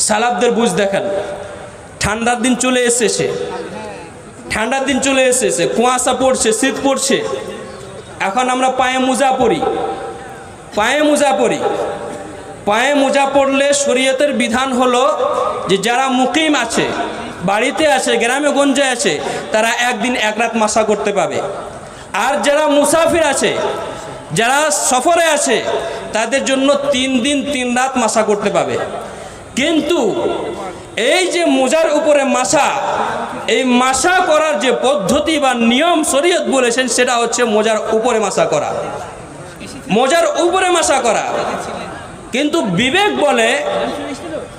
সালাবদের বুঝ দেখেন। ঠান্ডার দিন চলে এসেছে। ঠান্ডার দিন চলে এসেছে। কুয়াশা পড়ছে, শীত পড়ছে। এখন আমরা পায়ে মোজা পরি। পায়ে মোজা পরি। পায়ে মোজা পড়লে শরীয়তের বিধান হলো যে যারা মুকিম আছে, বাড়িতে আছে, গ্রামে গঞ্জে আছে, তারা একদিন এক রাত মাসা করতে পাবে। আর যারা মুসাফির আছে, যারা সফরে আছে, তাদের জন্য তিন দিন তিন রাত মাসা করতে পাবে। কিন্তু এই যে মোজার উপরে মাসা, এই মাসা করার যে পদ্ধতি বা নিয়ম শরীয়ত বলেছেন, সেটা হচ্ছে মোজার উপরে মাসা করা। মোজার উপরে মাসা করা। কিন্তু বিবেক বলে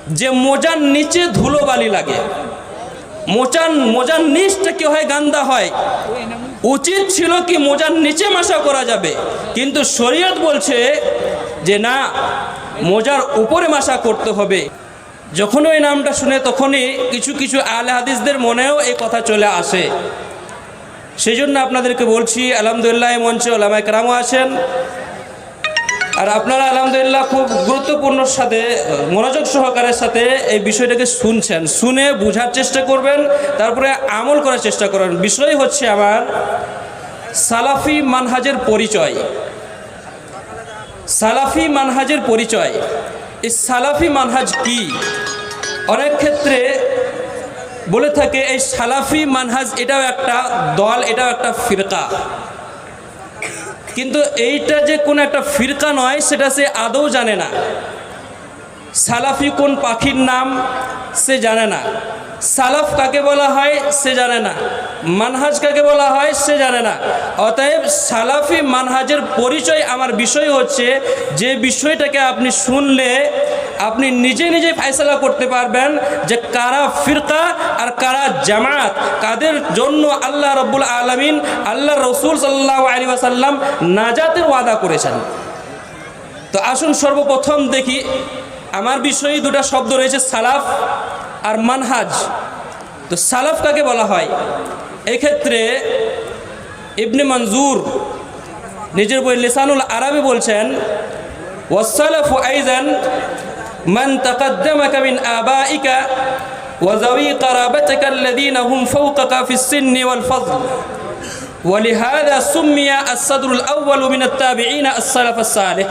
যে মোজার নিচে ধুলোবালি লাগে। মোচার, মোজার নিচটা কি হয় গান্দা হয়। উচিত ছিল কি মোজার নিচে মাসা করা যাবে। কিন্তু শরীয়ত বলছে যে না, মোজার উপরে মাসা করতে হবে। যখন ওই নামটা শুনে তখনই কিছু কিছু আলে হাদিসদের মনেও এই কথা চলে আসে। সেই জন্য আপনাদেরকে বলছি, আলহামদুলিল্লাহ মঞ্চে ওলামায় কেরামও আছেন। আর আপনারা আলহামদুলিল্লাহ খুব গুরুত্বপূর্ণ সাথে, মনোযোগ সহকারের সাথে এই বিষয়টাকে শুনছেন। শুনে বোঝার চেষ্টা করবেন, তারপরে আমল করার চেষ্টা করবেন। বিষয় হচ্ছে আমার সালাফি মানহাজের পরিচয়। সালাফি মানহাজের পরিচয়। এই সালাফি মানহাজ কি? অনেক ক্ষেত্রে বলে থাকে, এই সালাফি মানহাজ এটাও একটা দল, এটাও একটা ফিরকা। কিন্তু এইটা যে কোন একটা ফিরকা নয়, সেটা সে আদৌ জানে না। সালাফি কোন পাখির নাম, সে জানে না। সালাফ কাকে বলা হয়, সে জানে না। মানহাজ কাকে বলা হয়, সে জানে না। অতএব সালাফি মানহাজের পরিচয়, আমার বিষয় হচ্ছে, যে বিষয়টাকে আপনি শুনলে আপনি নিজে নিজে ফায়সলা করতে পারবেন যে কারা ফিরকা আর কারা জামাত কাদের জন্য আল্লাহ রব্বুল আলমিন, আল্লাহ রসুল সাল্লাহ আলী ওয়াসাল্লাম নাজাতের ওয়াদা করেছেন। তো আসুন সর্বপ্রথম দেখি, আমার বিষয়ে দুটা শব্দ রয়েছে, সালাফ আর মানহাজ। তো সালাফ কাকে বলা হয়? এক্ষেত্রে ইবনে মঞ্জুর নিজের বই লিসানুল আরবি বলছেন ওয়াসালাফু আইজান মান তাকাদ্দামাকা মিন আবাইকা وذوي قرابتك الذين هم فوقك في السن والفضل ولهذا سمي الصدر الأول من التابعين السلف الصالح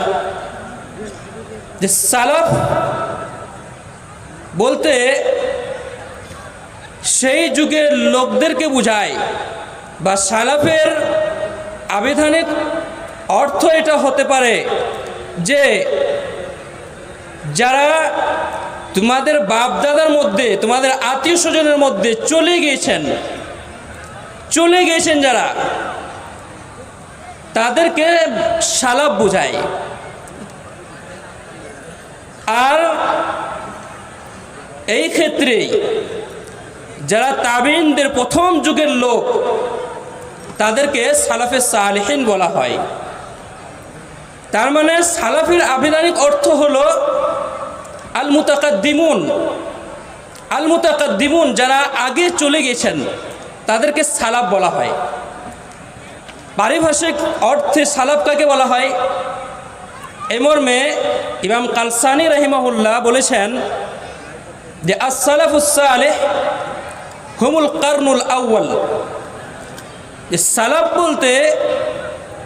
যে সালাফ বলতে সেই যুগের লোকদেরকে বুঝায় বা সালাফের আবিধানিক অর্থ এটা হতে পারে যে যারা তোমাদের বাপদাদার মধ্যে, তোমাদের আত্মীয় স্বজনের মধ্যে চলে গিয়েছেন চলে গিয়েছেন যারা, তাদেরকে সালাফ বোঝায়। আর এই ক্ষেত্রেই যারা তাবিনদের প্রথম যুগের লোক, তাদেরকে সালাফে সালেহিন বলা হয়। তার মানে সালাফির আবিধানিক অর্থ হলো আল মুতাকাদ্দিমুন আল মুতাকাদ্দিমুন যারা আগে চলে গেছেন, তাদেরকে সালাফ বলা হয়। পারিভাষিক অর্থে সালাফ কাকে বলা হয়? এই মর্মে ইমাম কালসানি রহিমাহুল্লাহ বলেছেন যে আসসালাফুসালেহ হুমুল কারনুল আউ্য়াল। যে সালাফ বলতে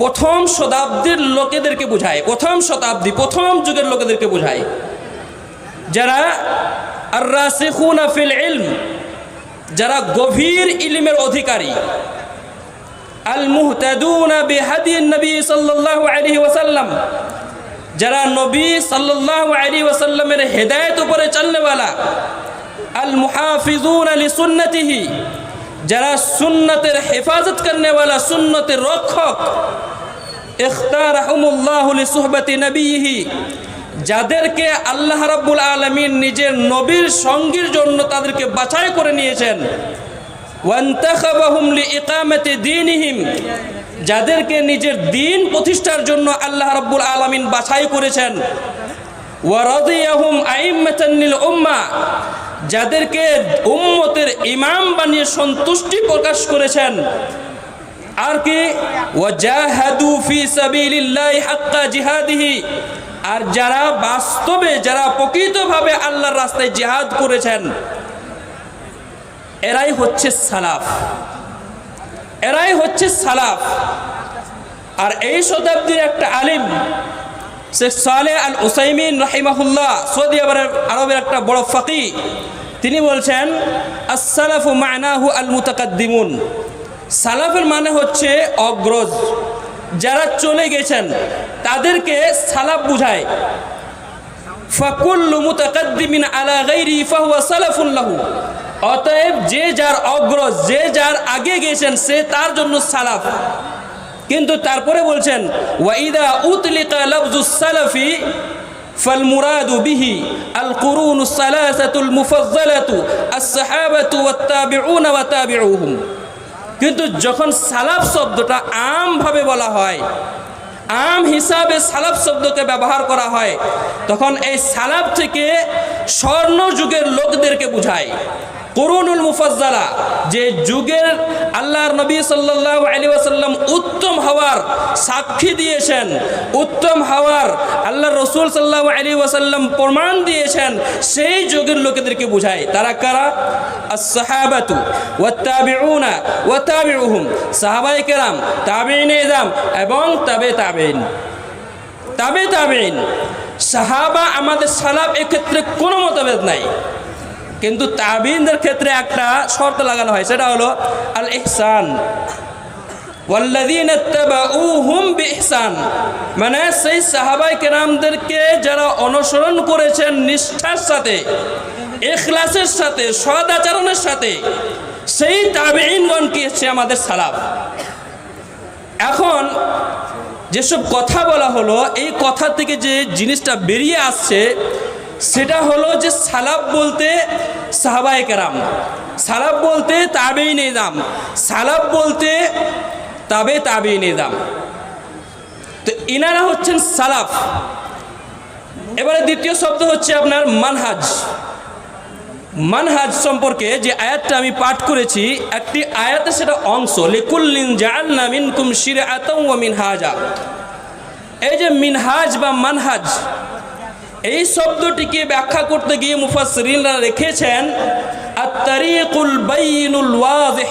প্রথম শতাব্দীর লোকেদেরকে বোঝায়, প্রথম শতাব্দী, প্রথম যুগের লোকেদেরকে বোঝায়। যারা আর রাসিখুন ফিল ইলম যারা গভীর ইলমের অধিকারী আল মুহতাদুন বিহাদি নবী সাল্লাল্লাহু আলাইহি ওয়াসাল্লাম যারা নবী সাল্লাল্লাহু আলাইহি ওয়াসাল্লামের হেদায়েত উপরে চলনেওয়ালা আল মুহাফিজুন আলি সুন্নতিহি যারা সুন্নতের হেফাজত করনেওয়ালা সুন্নতের রক্ষক ইখতারহুমুল্লাহ লিসুহবতি নবীহি যাদেরকে আল্লাহ রাব্বুল আলামিন নিজের নবীর সঙ্গীর জন্য তাদেরকে বাছাই করে নিয়েছেন যাদেরকে নিজের দিন প্রতিষ্ঠার জন্য আল্লাহ রাব্বুল আলামিন বাছাই করেছেন উম্মাহ যাদেরকে উম্মতের ইমাম বানিয়ে সন্তুষ্টি প্রকাশ করেছেন। আর কি? ওয়াজাহাদু ফি সাবিলিল্লাহি হাক্কা জিহাদিহি আর যারা বাস্তবে, যারা প্রকৃতভাবে আল্লাহর রাস্তায় জেহাদ করেছেন, এরাই হচ্ছে সালাফ। এরাই হচ্ছে সালাফ। আর এই শতাব্দীর একটা আলিম, শেখ সালে আল উসাইমিন রাহিমাহুল্লাহ, সৌদি আরবের আরবের একটা বড় ফাকি, তিনি বলছেন, আসসালাফু মায়নাহু আল মুতাকাদ্দিমুন সালাফের মানে হচ্ছে অগ্রজ। যারা চলে গেছেন তাদেরকে সালাফ বুঝায় ফাকুল্লু মুতাকাদ্দিমিন আলা গাইরি ফাহুয়া সালাফুন লাহু অতএব যে যার অগ্রজ যে যার আগে গেছেন সে তার জন্য সালাফ কিন্তু তারপরে বলছেন ওয়াইদা উতলিকা লফজুস সালাফি فالمراد به القرون الثلاثة المفضلة الصحابة والتابعون وتابعوهم কিন্তু যখন সালাফ শব্দটা আমভাবে বলা হয়, আম হিসাবে সালাফ শব্দকে ব্যবহার করা হয়, তখন এই সালাফ থেকে স্বর্ণ যুগের লোকদেরকে বোঝায়। করুনুল মুফাজ্জালা, যে যুগের আল্লাহর নবী সাল্লাল্লাহু আলাইহি ওয়াসাল্লাম উত্তম হওয়ার সাক্ষী দিয়েছেন, উত্তম হওয়ার আল্লাহ রসুল সাল্লাল্লাহু আলাইহি ওয়াসাল্লাম প্রমাণ দিয়েছেন, সেই যুগের লোকেদেরকে বোঝায়। তারা কারা? wat-tabi'una wa tabi'uhum সাহাবায়ে কেরাম, তাবেইন ইজাম এবং তাবে তাবেইন। তাবে তাবেইন, সাহাবা আমাদের সালাফ এক্ষেত্রে কোনো মতভেদ নাই। কিন্তু তাবিনদের ক্ষেত্রে একটা শর্ত লাগানো হয়, সেটা হলো আল ইহসান মানে সেই সাহাবাই কেরামদেরকে যারা অনুসরণ করেছেন নিষ্ঠার সাথে, ইখলাসের সাথে সদ আচরণের সাথে, সেই তাবেইনগণ কি হচ্ছে আমাদের সালাফ। এখন যেসব কথা বলা হলো, এই কথা থেকে যে জিনিসটা বেরিয়ে আসছে সেটা হলো যে সালাব বলতে সাহাবায়ে কেরাম সালাব বলতে তাবেই নিজাম সালাব বলতে তাবে তাবেই নিজাম। তো ইনারা হচ্ছেন সালাফ। এবারে দ্বিতীয় শব্দ হচ্ছে আপনার মানহাজ। মানহাজ সম্পর্কে যে আয়াতটা আমি পাঠ করেছি, একটি আয়াতে সেটা অংশ, লিকুল্লিন জাআলনা মিনকুম শিরআতাও ওয়া মিনহাজা। এই যে মিনহাজ বা মানহাজ এই শব্দটিকে ব্যাখ্যা করতে গিয়ে মুফাসসিরিনরা রেখেছেন, আত-তারিকুল বাইনুল ওয়াজিহ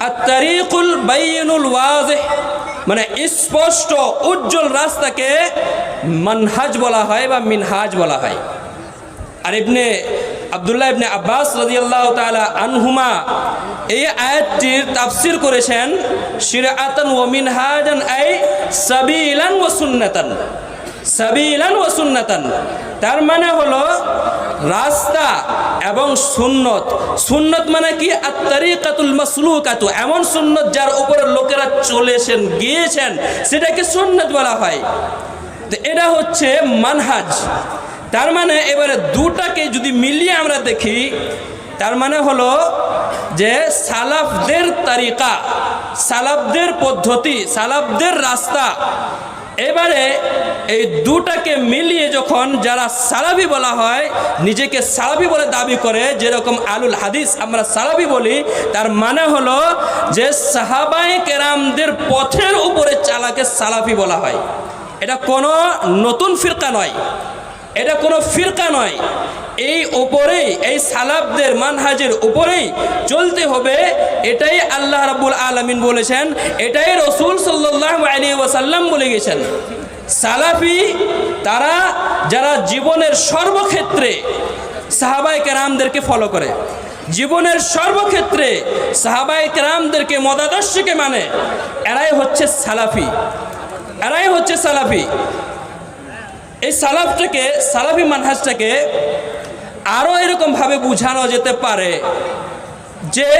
আত-তারিকুল বাইনুল ওয়াজিহ মানে স্পষ্ট, উজ্জ্বল রাস্তাকে মানহাজ বলা হয় বা মিনহাজ বলা হয়। আর ইবনে আবদুল্লাহ ইবনে আব্বাস রাদিয়াল্লাহু তাআলা আনহুমা এই আয়াতটির তাফসির করেছেন, শিরআতান ওয়া মিনহাজান আই সাবিলান ওয়া সুন্নাতান। সাবিলান ওয়া সুন্নাতান। তার মানে হলো রাস্তা এবং সুন্নত। সুন্নত মানে কি? আত্তারিকাতুল মাসলুকাতু। এমন সুন্নত যার উপরে লোকেরা চলেছেন, গিয়েছেন। সেটাকে সুন্নত বলা হয়। তো এটা হচ্ছে মানহাজ। তার মানে এবারে দুটাকে যদি মিলিয়ে আমরা দেখি, তার মানে হলো যে সালাফদের তারিকা, সালাফদের পদ্ধতি, সালাফদের রাস্তা এবারে এই দুটাকে মিলিয়ে যখন যারা সালাবি বলা হয়, নিজেকে সালাবি বলে দাবি করে, যেরকম আলুল হাদিস আমরা সালাবি বলি, তার মানে হলো যে সাহাবাই কেরামদের পথের উপরে চালাকে সালাফি বলা হয়। এটা কোনো নতুন ফিরকা নয়। এটা কোনো ফিরকা নয়। এই ওপরেই এই সালাবদের মানহাজের উপরেই চলতে হবে। এটাই আল্লাহ রাব্বুল আলামিন বলেছেন, এটাই রসুল সাল্লাল্লাহু আলাইহি ওয়াসাল্লাম বলে গেছেন। সালাফি তারা যারা জীবনের সর্বক্ষেত্রে সাহাবাই কেরামদেরকে ফলো করে, জীবনের সর্বক্ষেত্রে সাহাবাই কেরামদেরকে মদাদর্শকে মানে এরাই হচ্ছে সালাফি। এরাই হচ্ছে সালাফি। এই সালাফটাকে সালাফি মানহাজটাকে আরও এরকমভাবে বোঝানো যেতে পারে যে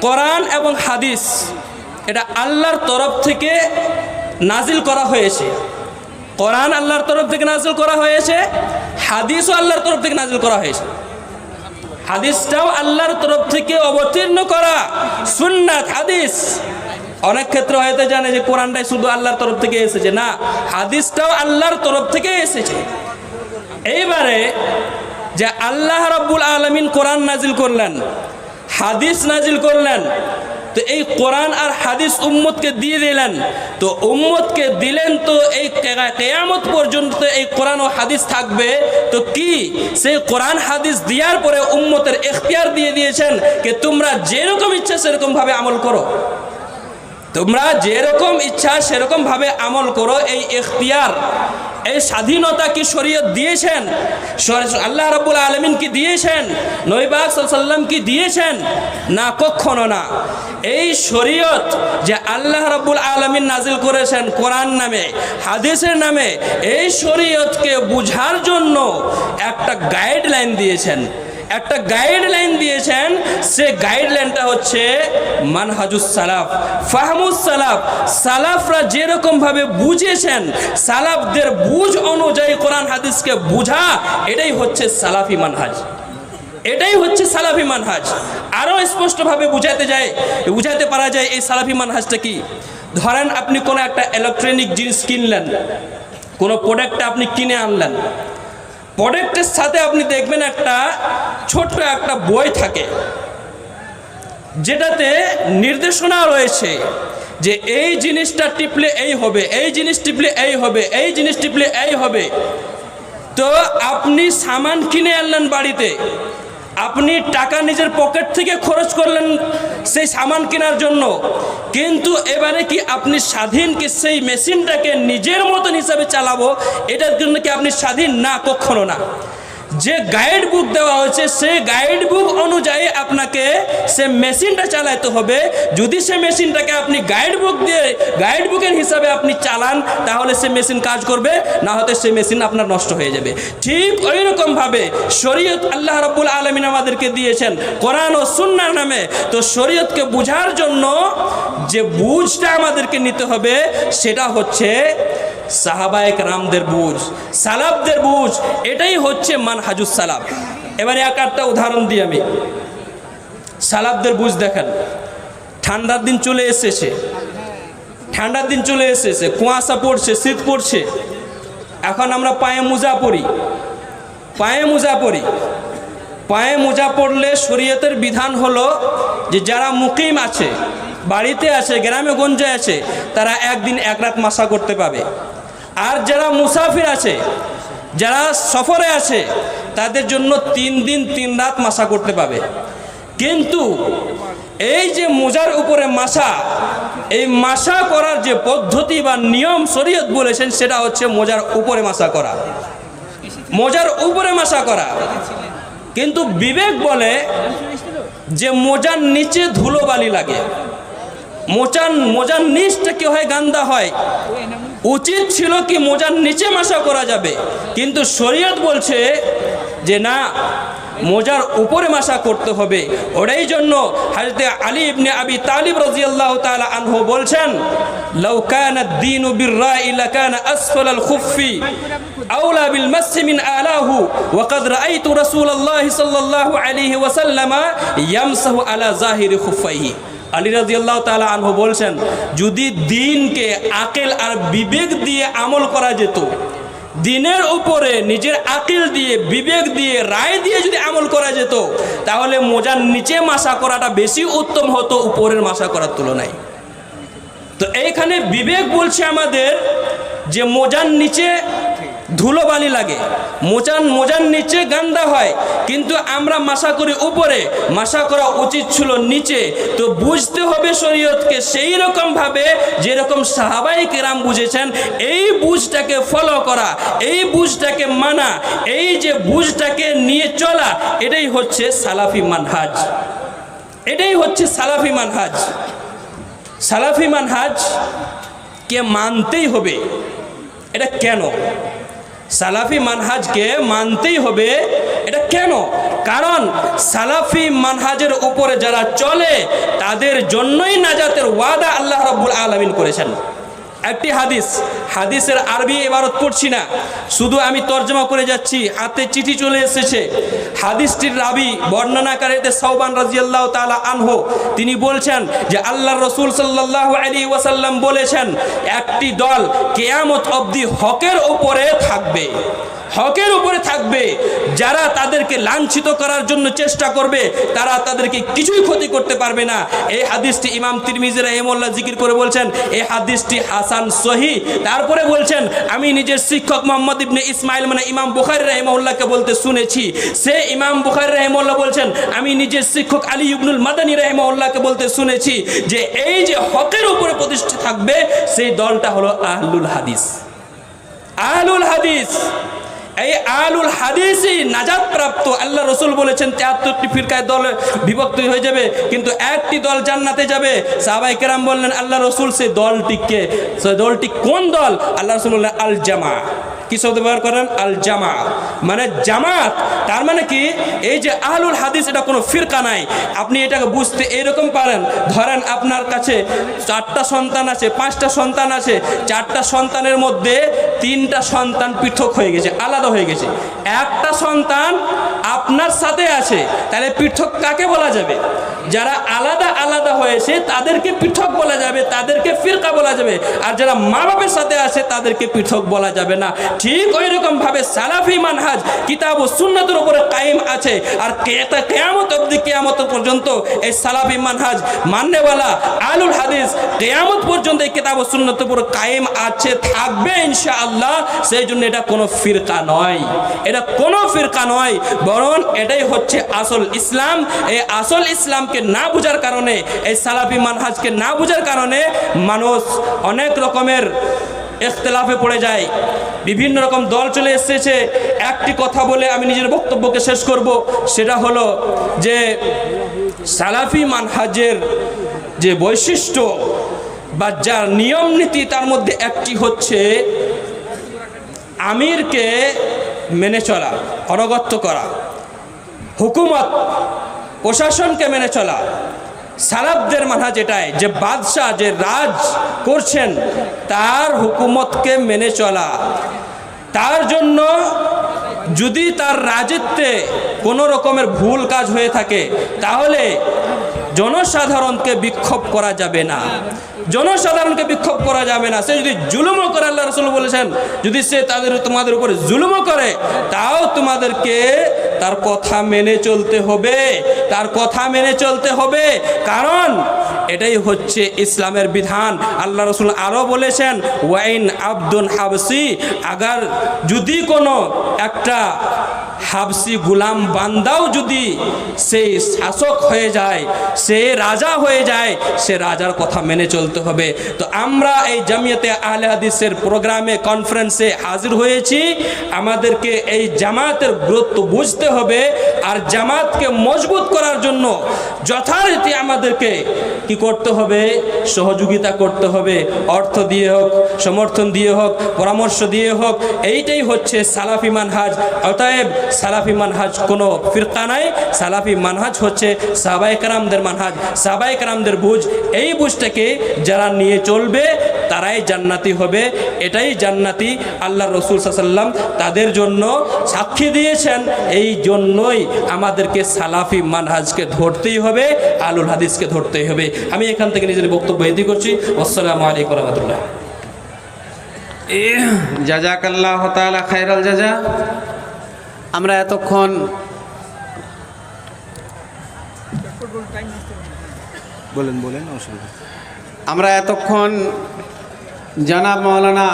কোরআন এবং হাদিস এটা আল্লাহর তরফ থেকে নাজিল করা হয়েছে। কোরআন আল্লাহর তরফ থেকে নাজিল করা হয়েছে, হাদিসও আল্লাহর তরফ থেকে নাজিল করা হয়েছে। হাদিসটাও আল্লাহর তরফ থেকে অবতীর্ণ করা, সুন্নাত, হাদিস। অনেক ক্ষেত্রে হয়তো জানে যে কোরআনটাই শুধু আল্লাহর তরফ থেকে এসেছে। না, হাদিসটাও আল্লাহর তরফ থেকে এসেছে। এইবারে যে আল্লাহ রাব্বুল আলমিন কোরআন নাজিল করলেন, হাদিস নাজিল করলেন, তো এই কোরআন আর হাদিস উম্মতকে দিয়ে দিলেন, তো উম্মতকে দিলেন তো এই কেয়ামত পর্যন্ত এই কোরআন ও হাদিস থাকবে। তো কি? সেই কোরআন হাদিস দেওয়ার পরে উম্মতের এখতিয়ার দিয়ে দিয়েছেন যে তোমরা যেরকম ইচ্ছা সেরকমভাবে আমল করো। তোমরা যেরকম ইচ্ছা সেরকম ভাবে আমল করো। এই এখতিয়ার এই স্বাধীনতা কি শরীয়ত দিয়েছেন? আল্লাহ রাব্বুল আলমিন কি দিয়েছেন? নৈবাক সাল্লাম কি দিয়েছেন? না, কখনো না। এই শরীয়ত যে আল্লাহ রাব্বুল আলমিন নাজিল করেছেন কোরআন নামে, হাদিসের নামে, এই শরীয়তকে বুঝার জন্য একটা গাইডলাইন দিয়েছেন। একটা গাইডলাইন দিয়েছেন, সে গাইডলাইনটা হচ্ছে মানহাজুস সালাফ। ফাহমুস সালাফ, সালাফরা যেরকম ভাবে বুঝেছেন, সালাফদের বুঝ অনুযায়ী কোরআন হাদিসকে বুঝা, এটাই হচ্ছে সালাফি মানহাজ। এটাই হচ্ছে সালাফি মানহাজ। আরও স্পষ্টভাবে বুঝাতে যায় বুঝাতে পারা যায় এই সালাফি মানহাজটা কি? ধরেন আপনি কোনো একটা ইলেকট্রনিক জিনিস কিনলেন, কোনো প্রোডাক্টটা আপনি কিনে আনলেন প্রোডাক্টের সাথে আপনি দেখবেন একটা ছোট্ট একটা বই থাকে, যেটাতে নির্দেশনা রয়েছে যে এই জিনিসটা টিপলে এই হবে, এই জিনিস টিপলে এই হবে, এই জিনিস টিপলে এই হবে। তো আপনি সামান কিনে আনলেন বাড়িতে আপনি টাকা নিজের পকেট থেকে খরচ করলেন সেই সামান কেনার জন্য। কিন্তু এবারে কি আপনি স্বাধীন কি সেই মেশিনটাকে নিজের মতন হিসাবে চালাবো? এটার জন্য কি আপনি স্বাধীন? না, কখনো না। যে গাইড বুক দেওয়া হয়েছে, সেই গাইড বুক অনুযায়ী আপনাকে সে মেশিনটা চালাতে হবে। যদি সে মেশিনটাকে আপনি গাইড বুক দিয়ে গাইড বুকের হিসাবে আপনি চালান, তাহলে সে মেশিন কাজ করবে, না হতে সে মেশিন আপনার নষ্ট হয়ে যাবে। ঠিক ওই রকমভাবে শরীয়ত আল্লাহ রাব্বুল আলমিন আমাদেরকে দিয়েছেন, কোরআন ও সুন্নার নামে। তো শরীয়তকে বুঝার জন্য যে বুঝটা আমাদেরকে নিতে হবে, সেটা হচ্ছে সাহাবায়ক রামদের বুঝ সালাবদের বুঝ, এটাই হচ্ছে মানহাজুস সালাব এবারে এক একটা উদাহরণ দিই আমি। সালাবদের বুঝ দেখেন, ঠান্ডার দিন চলে এসেছে, ঠান্ডার দিন চলে এসেছে, কুয়াশা পড়ছে, শীত পড়ছে। এখন আমরা পায়ে মোজা পরি, পায়ে মোজা পরি। পায়ে মোজা পড়লে শরীয়তের বিধান হলো যে যারা মুকিম আছে, বাড়িতে আছে, গ্রামে গঞ্জে আছে, তারা একদিন এক রাত মাসা করতে পাবে। আর যারা মুসাফির আছে, যারা সফরে আছে, তাদের জন্য তিন দিন, তিন রাত মাসা করতে পাবে। কিন্তু এই যে মোজার উপরে মাসা, এই মাসা করার যে পদ্ধতি বা নিয়ম শরীয়ত বলেছেন, সেটা হচ্ছে মোজার উপরে মাসা করা। মোজার উপরে মাসা করা। কিন্তু বিবেক বলে যে মোজার নিচে ধুলোবালি লাগে। মোচান, মোজার নিচটা কি হয় গান্দা হয়? উচিত ছিল কি মোজার নিচে মাসা করা যাবে। কিন্তু শরীয়ত বলছে যে না, মোজার উপরে মাসা করতে হবে। ওটাই জন্য হাজরতে আলী ইবনে আবি তালিব রাদিয়াল্লাহু তাআলা আনহু বলছেন, লাউ কানা ad-দীনু বির-রাই লাকানা আসফাল আল-খুফফি আওলা বিল মাসি মিন আলাহু ওয়া قد রাআইতু রাসূলুল্লাহ সাল্লাল্লাহু আলাইহি ওয়াসাল্লাম ইয়ামসাহু আলা খুফাইহি আলী রাদিয়াল্লাহু তালা আনহু বলছেন, যদি দিনকে আকেল আর বিবেক দিয়ে আমল করা যেত, দিনের উপরে নিজের আকিল দিয়ে, বিবেক দিয়ে, রায় দিয়ে যদি আমল করা যেত, তাহলে মোজার নিচে মাসা করাটা বেশি উত্তম হতো, উপরের মাসা করার তুলনায়। তো এইখানে বিবেক বলছে আমাদের যে মোজার নিচে ধুলোবালি লাগে। মোজান মোজার নিচে গান্দা হয়, কিন্তু আমরা মাসা করি উপরে, মাসা করা উচিত ছিল নিচে। তো বুঝতে হবে শরীয়তকে সেই রকম ভাবে যেরকম সাহাবাই কেরাম বুঝেছেন, এই বুঝটাকে ফলো করা, এই বুঝটাকে মানা, এই যে বুঝটাকে নিয়ে চলা, এটাই হচ্ছে সালাফি মানহাজ। এটাই হচ্ছে সালাফি মানহাজ। সালাফি মানহাজ কে মানতেই হবে। এটা কেন? সালাফি মানহাজকে মানতেই হবে, এটা কেন? কারণ সালাফি মানহাজের উপরে যারা চলে, তাদের জন্যই নাজাতের ওয়াদা আল্লাহ রব্বুল আলমিন করেছেন। একটি হাদিস, হাদিসের আরবি এবারত পড়ছি না। শুধু আমি তর্জমা করে যাচ্ছি, হাতে চিঠি চলে এসেছে। হাদিসটির রাবি, বর্ণনাকারীতে সৌবান রাজিয়াল্লাহ তালা আনহো, তিনি বলছেন যে আল্লাহ রসুল সাল্লাহ আলী ওয়াসাল্লাম বলেছেন, একটি দল কেয়ামত অবধি হকের ওপরে থাকবে। হকের উপরে থাকবে। যারা তাদেরকে লাঞ্ছিত করার জন্য চেষ্টা করবে, তারা তাদেরকে কিছুই ক্ষতি করতে পারবে না। এই হাদিসটি ইমাম তিরমিজি রহিমুল্লাহ জিকির করে বলছেন, এই হাদিসটি হাসান সহি। তারপরে বলছেন, আমি নিজের শিক্ষক মোহাম্মদ ইবনে ইসমাইল মানে ইমাম বুখারি রহমউল্লাহকে বলতে শুনেছি। সে ইমাম বুখারি রহমউল্লাহ বলছেন, আমি নিজের শিক্ষক আলী ইবনুল মাদানী রহমউল্লাহকে বলতে শুনেছি যে, এই যে হকের উপরে প্রতিষ্ঠিত থাকবে, সেই দলটা হলো আহলুল হাদিস। আহলুল হাদিস। এই আলুল হাদিসই নাজাদ প্রাপ্ত আল্লাহ রসুল বলেছেন তেহাত্তরটি ফিরকায় দল বিভক্ত হয়ে যাবে, কিন্তু একটি দল জান্নাতে যাবে। সাহাবাই কেরাম বললেন, আল্লাহ রসুল সেই দলটিকে, সেই দলটি কোন দল? আল্লাহ রসুল বললেন আল জামা কি শব্দ ব্যবহার করেন? আল জামা মানে জামাত, তার মানে কি? এই যে আহলুল হাদিস, এটা কোনো ফিরকা নাই। আপনি এটাকে বুঝতে এরকম পারেন, ধরেন আপনার কাছে চারটা সন্তান আছে, পাঁচটা সন্তান আছে, চারটা সন্তানের মধ্যে তিনটা সন্তান পৃথক হয়ে গেছে, আলাদা হয়ে গেছে। একটা সন্তান আপনার সাথে আছে, তাহলে পৃথক কাকে বলা যাবে? যারা আলাদা আলাদা হয়েছে, তাদেরকে পৃথক বলা যাবে, তাদেরকে ফিরকা বলা যাবে। আর যারা মা বাপের সাথে আছে, তাদেরকে পৃথক বলা যাবে না। ঠিক ওই রকম ভাবে সালাফি মানহাজ, কিতাব ও সুন্নতের উপরে কায়েম আছে। আর কেয়ামত অবধি, কেয়ামত পর্যন্ত এই সালাফি মানহাজ মাননেওয়ালা আলুল হাদিস, কেয়ামত পর্যন্ত এই কিতাব ও সুন্নতের উপরে কায়েম আছে, থাকবে ইনশাআল্লাহ। সেই জন্য এটা কোনো ফিরকা নয়। এটা কোনো ফিরকা নয়। বরং এটাই হচ্ছে আসল ইসলাম। এই আসল ইসলামকে না বোঝার কারণে, এই সালাফি মানহাজকে না বোঝার কারণে মানুষ অনেক রকমের ইখতলাফে পড়ে যায়। বিভিন্ন রকম দল চলে এসেছে। একটি কথা বলে আমি নিজের বক্তব্যকে শেষ করব, সেটা হলো যে সালাফি মানহাজের যে বৈশিষ্ট্য বা যার নিয়ম নীতি তার মধ্যে একটি হচ্ছে আমিরকে মেনে চলা অনগত্য করা। হুকুমত প্রশাসনকে মেনে চলা। সালাবদের মানা যেটাই যে বাদশাহ, যে রাজ করছেন, তার হুকুমতকে মেনে চলা। তার জন্য যদি তার রাজত্বে কোনো রকমের ভুল কাজ হয়ে থাকে, তাহলে জনসাধারণকে বিক্ষোভ করা যাবে না। জনসাধারণকে বিক্ষোভ করা যাবে না। সে যদি জুলুমও করে, আল্লাহ রসুল বলেছেন, যদি সে তাদের, তোমাদের উপরে জুলুমও করে, তাও তোমাদেরকে তার কথা মেনে চলতে হবে, তার কথা মেনে চলতে হবে। কারণ এটাই হচ্ছে ইসলামের বিধান। আল্লাহ রসুল আরও বলেছেন, ওয়াইন আব্দুল হাবসি আগার যদি কোনো একটা হাবসি গুলাম বান্দাও যদি সেই শাসক হয়ে যায়, সে রাজা হয়ে যায়, সে রাজার কথা মেনে চলতে হবে। তো আমরা এই জামিয়াতে আহলে হাদিসের প্রোগ্রামে, কনফারেন্সে হাজির হয়েছি। আমাদেরকে এই জামাতের গুরুত্ব বুঝতে হবে আর জামাতকে মজবুত করার জন্য যথারীতি আমাদেরকে কি করতে হবে? সহযোগিতা করতে হবে। অর্থ দিয়ে হোক, সমর্থন দিয়ে হোক, পরামর্শ দিয়ে হোক, এইটাই হচ্ছে সালাফি মানহাজ। অতএব সালাফি মানহাজ কোনো ফিরকা নাই। সালাফি মানহাজ হচ্ছে সাবাই কারামদের মানহাজ। সাবাই কারামদের বুঝ এই বুঝটাকে যারা নিয়ে চলবে, তারাই জান্নাতি হবে। এটাই জান্নাতি আল্লাহ রসুল সাল্লাম তাদের জন্য সাক্ষী দিয়েছেন। এই জন্যই আমাদেরকে সালাফি মানহাজকে ধরতেই হবে, আলুল হাদিসকে ধরতেই হবে। আমি এখান থেকে নিজের বক্তব্য এদি করছি। আসসালামু আলাইকুম রহমতুল্লাহ। জাজাকাল্লাহ তাআলা খায়রাল জাজা। আমরা এতক্ষণ বলেন বলেন অসুবিধা আমরা এতক্ষণ জানাব মৌলানা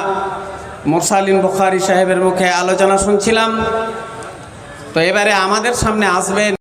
মোরসালিন বুখারি সাহেবের মুখে আলোচনা শুনছিলাম। তো এবারে আমাদের সামনে আসবেন